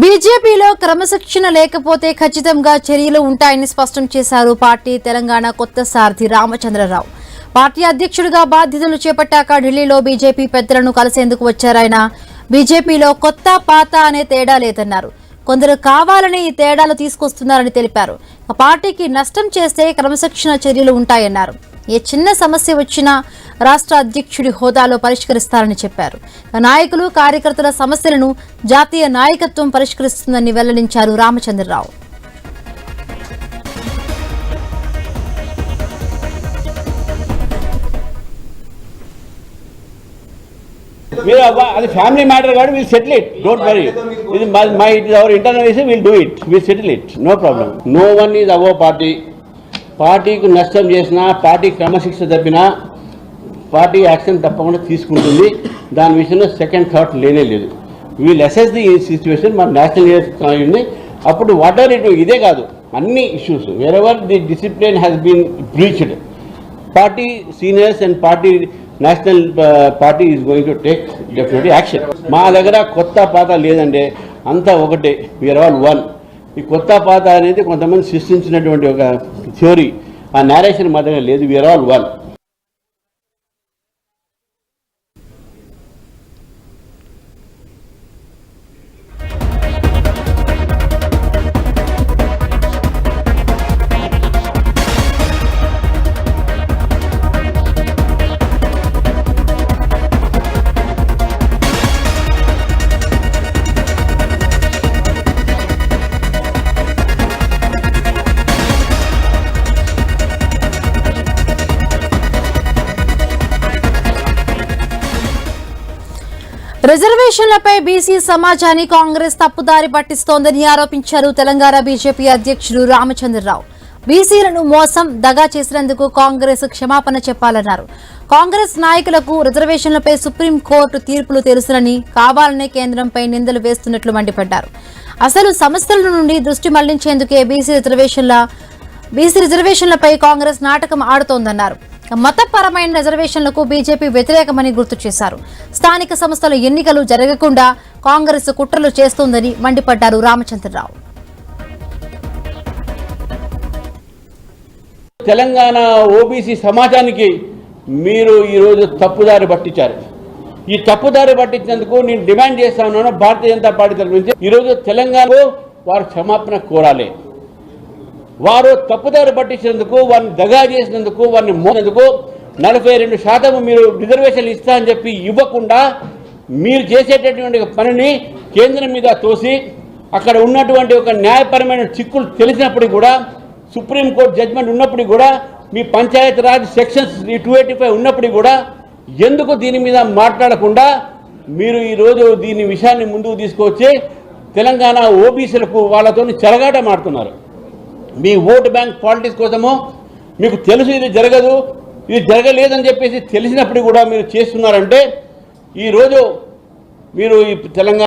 బీజేపీలో క్రమశిక్షణ లేకపోతే ఖచ్చితంగా చర్యలు ఉంటాయని స్పష్టం చేశారు పార్టీ తెలంగాణ కొత్త సారథి రామచంద్రరావు. పార్టీ అధ్యక్షుడిగా బాధ్యతలు చేపట్టాక ఢిల్లీలో బీజేపీ పెద్దలను కలిసేందుకు వచ్చారాయన బీజేపీలో కొత్త పాత అనే తేడా లేదన్నారు. కొందరు కావాలని ఈ తేడాలు తీసుకొస్తున్నారని తెలిపారు. పార్టీకి నష్టం చేస్తే క్రమశిక్షణ చర్యలు ఉంటాయన్నారు. ఏ చిన్న సమస్య వచ్చినా రాష్ట్ర అధ్యక్షుడి హోదాలో పరిష్కరిస్తారని చెప్పారు. నాయకులు కార్యకర్తల సమస్యలను జాతీయ నాయకత్వం పరిష్కరిస్తుందని వెల్లడించారు రామచంద్రరావు. మీరు అది ఫ్యామిలీ మ్యాటర్ కాబట్టి will settle it don't worry ఇది my it is our internal issue will do it will settle it no problem no one is అవో పార్టీ పార్టీకి నష్టం చేసినా పార్టీ క్రమశిక్ష తప్పినా పార్టీ యాక్షన్ తప్పకుండా తీసుకుంటుంది. దాని విషయంలో సెకండ్ థాట్ లేనే లేదు. వీల్ అసెస్ ది సిచ్యువేషన్ మన నేషనల్ ఇయర్ ఉంది అప్పుడు వాట్ ఆర్ ఇట్ ఇదే కాదు అన్ని issues wherever the discipline has been breached party seniors and party national party is going to take definitely action మా దగ్గర కొత్త పాత లేదండి అంతా ఒకటే వీఆర్ ఆల్ వన్ ఈ కొత్త పాత అనేది కొంతమంది సృష్టించినటువంటి ఒక థియోరీ. ఆ నేరేషన్ మాత్రమే లేదు. వీఆర్ ఆల్ వన్ రిజర్వేషన్లపై బీసీ సమాజాన్ని కాంగ్రెస్ తప్పుదారి పట్టిస్తోందని ఆరోపించారు తెలంగాణ బీజేపీ అధ్యక్షుడు రామచంద్రరావు. బీసీలను మోసం దగా చేసినందుకు కాంగ్రెస్ క్షమాపణ చెప్పాలన్నారు. కాంగ్రెస్ నాయకులకు రిజర్వేషన్లపై సుప్రీంకోర్టు తీర్పులు తెలుసునని కావాలనే కేంద్రంపై నిందలు వేస్తున్నట్లు మండిపడ్డారు. అసలు సమస్యల నుండి దృష్టి మళ్ళించేందుకే బీసీ రిజర్వేషన్ల బీసీ రిజర్వేషన్లపై కాంగ్రెస్ నాటకం ఆడుతోందన్నారు. మతపరమైన రిజర్వేషన్లకు బీజేపీ వ్యతిరేకమని గుర్తు చేశారు. స్థానిక సంస్థల ఎన్నికలు జరగకుండా కాంగ్రెస్ కుట్రలు చేస్తోందని మండిపడ్డారు రామచంద్రరావు. తెలంగాణ ఓబీసీ సమాజానికి మీరు ఈరోజు తప్పుదారి పట్టించారు. ఈ తప్పుదారి పట్టించినందుకు నేను డిమాండ్ చేస్తా ఉన్నాను భారతీయ జనతా పార్టీ తరఫు నుంచి ఈరోజు తెలంగాణలో వారు క్షమాపణ కోరాలి. వారు తప్పుదారి పట్టించినందుకు వారిని దగా చేసినందుకు వారిని మోసినందుకు నలభై రెండు శాతం మీరు రిజర్వేషన్లు ఇస్తా అని చెప్పి ఇవ్వకుండా మీరు చేసేటటువంటి పనిని కేంద్రం మీద తోసి అక్కడ ఉన్నటువంటి ఒక న్యాయపరమైన చిక్కులు తెలిసినప్పటికీ కూడా సుప్రీంకోర్టు జడ్జిమెంట్ ఉన్నప్పటికీ కూడా మీ panchayat raj sections two eighty five ఉన్నప్పటికీ కూడా ఎందుకు దీని మీద మాట్లాడకుండా మీరు ఈరోజు దీని విషయాన్ని ముందుకు తీసుకొచ్చి తెలంగాణ ఓబీసీలకు వాళ్ళతో చెలగాట మాడుతున్నారు? మీ ఓటు బ్యాంక్ పాలిటిక్స్ కోసము? మీకు తెలుసు ఇది జరగదు ఇది జరగలేదని చెప్పేసి తెలిసినప్పుడు కూడా మీరు చేస్తున్నారంటే ఈరోజు మీరు ఈ తెలంగాణ